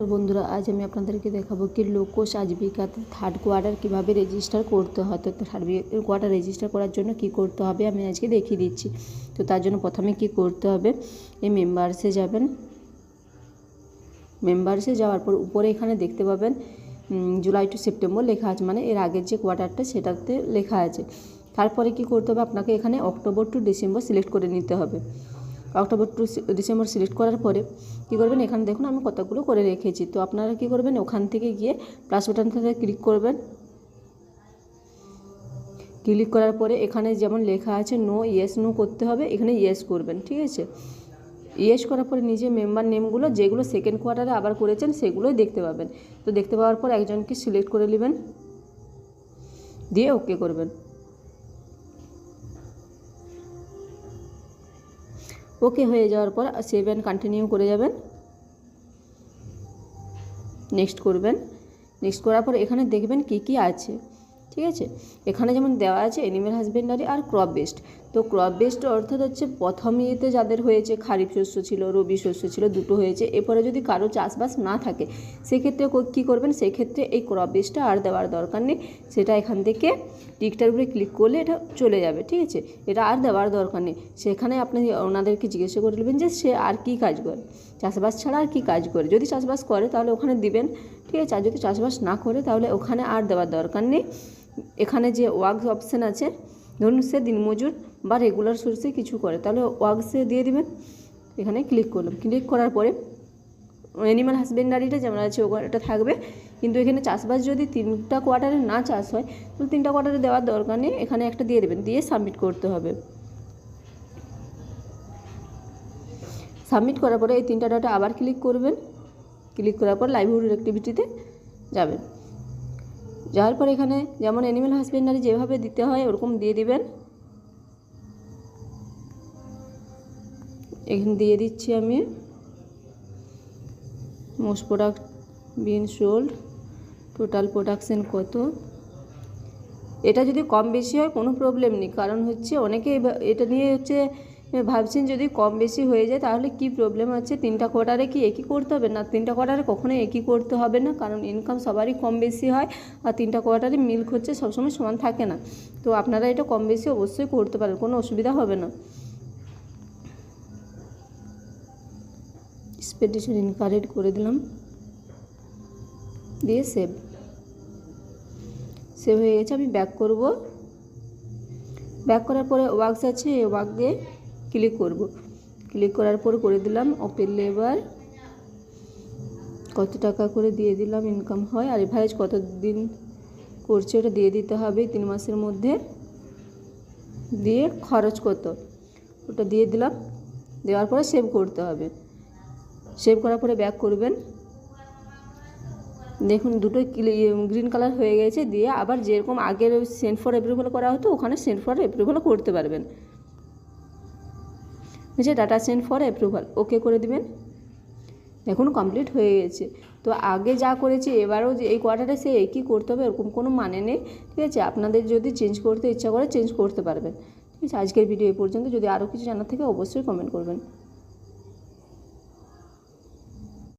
বন্ধুরা, আজ আমি আপনাদেরকে দেখাবো কি লোকোশ আজীবিকাতে থার্ড কোয়ার্টার কীভাবে রেজিস্টার করতে হয়। তো থার্ড কোয়ার্টার রেজিস্টার করার জন্য কি করতে হবে আমি আজকে দেখিয়ে দিচ্ছি। তো তার জন্য প্রথমে কি করতে হবে, এই মেম্বার্সে যাবেন। মেম্বার্সে যাওয়ার পর উপরে এখানে দেখতে পাবেন জুলাই টু সেপ্টেম্বর লেখা আছে। মানে এর আগের যে কোয়ার্টারটা সেটাতে লেখা আছে। তারপরে কি করতে হবে, আপনাকে এখানে অক্টোবর টু ডিসেম্বর সিলেক্ট করে নিতে হবে। অক্টোবর টু ডিসেম্বর সিলেক্ট করার পরে কী করবেন? এখানে দেখুন আমি কতগুলো করে রেখেছি। তো আপনারা কী করবেন? ওখান থেকে গিয়ে প্লাস বাটন থেকে ক্লিক করবেন। ক্লিক করার পরে এখানে যেমন লেখা আছে নো ইয়েস নো করতে হবে। এখানে ইয়েস করবেন, ঠিক আছে? ইয়েস করার পরে নিজে মেম্বার নেমগুলো যেগুলো সেকেন্ড কোয়ার্টারে আবার করেছেন, সেগুলোই দেখতে পাবেন। তো দেখতে পাওয়ার পর একজনকে সিলেক্ট করে নেবেন। দিয়ে ওকে করবেন। ওকে হয়ে যাওয়ার পর সেভ অ্যান্ড কন্টিনিউ করে যাবেন। নেক্সট করবেন। নেক্সট করার পর এখানে দেখবেন কি কি আছে। ঠিক আছে? এখানে যেমন দেওয়া আছে অ্যানিমেল হাজবেন্ডারি আর ক্রপ বেস্ট তো ক্রপ বেস্ট অর্থাৎ হচ্ছে প্রথম ইয়েতে যাদের হয়েছে খারিফ শস্য ছিল, রবি শস্য ছিল, দুটো হয়েছে। এরপরে যদি কারও চাষবাস না থাকে, সেক্ষেত্রে কী করবেন? সেক্ষেত্রে এই ক্রপ বেস্টটা আর দেওয়ার দরকার নেই। সেটা এখান থেকে টিকটার উপরে ক্লিক করলে এটা চলে যাবে, ঠিক আছে? এটা আর দেওয়ার দরকার নেই। সেখানে আপনি ওনাদেরকে জিজ্ঞাসা করে নেবেন যে সে আর কি কাজ করে? চাষবাস ছাড়া আর কি কাজ করে? যদি চাষবাস করে তাহলে ওখানে দিবেন, ঠিক আছে? আর যদি চাষবাস না করে তাহলে ওখানে আর দেওয়ার দরকার নেই। এখানে যে ওয়ার্ক অপশান আছে, ধরুন সে দিনমজুর বা রেগুলার সোর্সে কিছু করে, তাহলে ওয়ার্কসে দিয়ে দিবেন। এখানে ক্লিক করলাম। ক্লিক করার পরে অ্যানিমাল হাজবেন্ডারিটা যেমন আছে ওটা থাকবে। কিন্তু এখানে চাষবাস যদি তিনটা কোয়ার্টারে না চাষ হয়, তাহলে তিনটা কোয়ার্টারে দেওয়ার দরকার নেই, এখানে একটা দিয়ে দেবেন, দিয়ে সাবমিট করতে হবে। সাবমিট করার পরে এই তিনটা ডাটা আবার ক্লিক করবেন। ক্লিক করার পর লাইভহুড অ্যাক্টিভিটিতে যাবেন। যাওয়ার পর এখানে যেমন অ্যানিমেল হাজবেন্ডারি যেভাবে দিতে হয়, ওরকম দিয়ে দিবেন। এখানে দিয়ে দিচ্ছি আমি most product been sold total production কত? এটা যদি কম বেশি হয়, কোনো প্রবলেম নেই। কারণ হচ্ছে অনেকে এটা নিয়ে হচ্ছে ভাবছেন যদি কম বেশি হয়ে যায় তাহলে কি প্রবলেম আছে? তিনটা কোয়ার্টারে কি একই করতে হবে? না, তিনটা কোয়ার্টারে কখনোই একই করতে হবে না, কারণ ইনকাম সবারই কম বেশি হয় আর তিনটা কোয়ার্টারে মিল্ক হচ্ছে সবসময় সমান থাকে না। তো আপনারা এটা কম বেশি অবশ্যই করতে পারেন, কোনো অসুবিধা হবে না। এক্সপেডিশন ইনকারেড করে দিলাম। দিয়ে সেভ সেভ হয়ে গেছে, আমি ব্যাক করব। ব্যাক করার পরে ওয়ার্কস আছে ওয়ার্কে ক্লিক করব। ক্লিক করার পর করে দিলাম ওপেন লেবার কত টাকা করে দিয়ে দিলাম ইনকাম হয়? আর এভারেজ কত দিন করছে ওটা দিয়ে দিতে হবে? তিন মাসের মধ্যে দিয়ে খরচ কত? ওটা দিয়ে দিলাম। দেওয়ার পরে সেভ করতে হবে। সেভ করার পরে ব্যাক করবেন। দেখুন দুটোই গ্রিন কালার হয়ে গেছে। দিয়ে আবার যেরকম আগের সেন্ট ফর অ্যাপ্রুভাল করা হতো, ওখানে সেন্ট ফর অ্যাপ্রুভাল করতে পারবেন। হচ্ছে data send for approval okay করে দেবেন। দেখুন কমপ্লিট হয়ে গেছে। তো আগে যা করেছি, এবারও যে এই কোয়ার্টারে সে একই করতে হবে, এরকম কোনো মানে নেই, ঠিক আছে? আপনাদের যদি চেঞ্জ করতে ইচ্ছা করে চেঞ্জ করতে পারবেন। ঠিক আছে? আজকের ভিডিও এই পর্যন্ত। যদি আরও কিছু জানার থাকে, অবশ্যই কমেন্ট করবেন।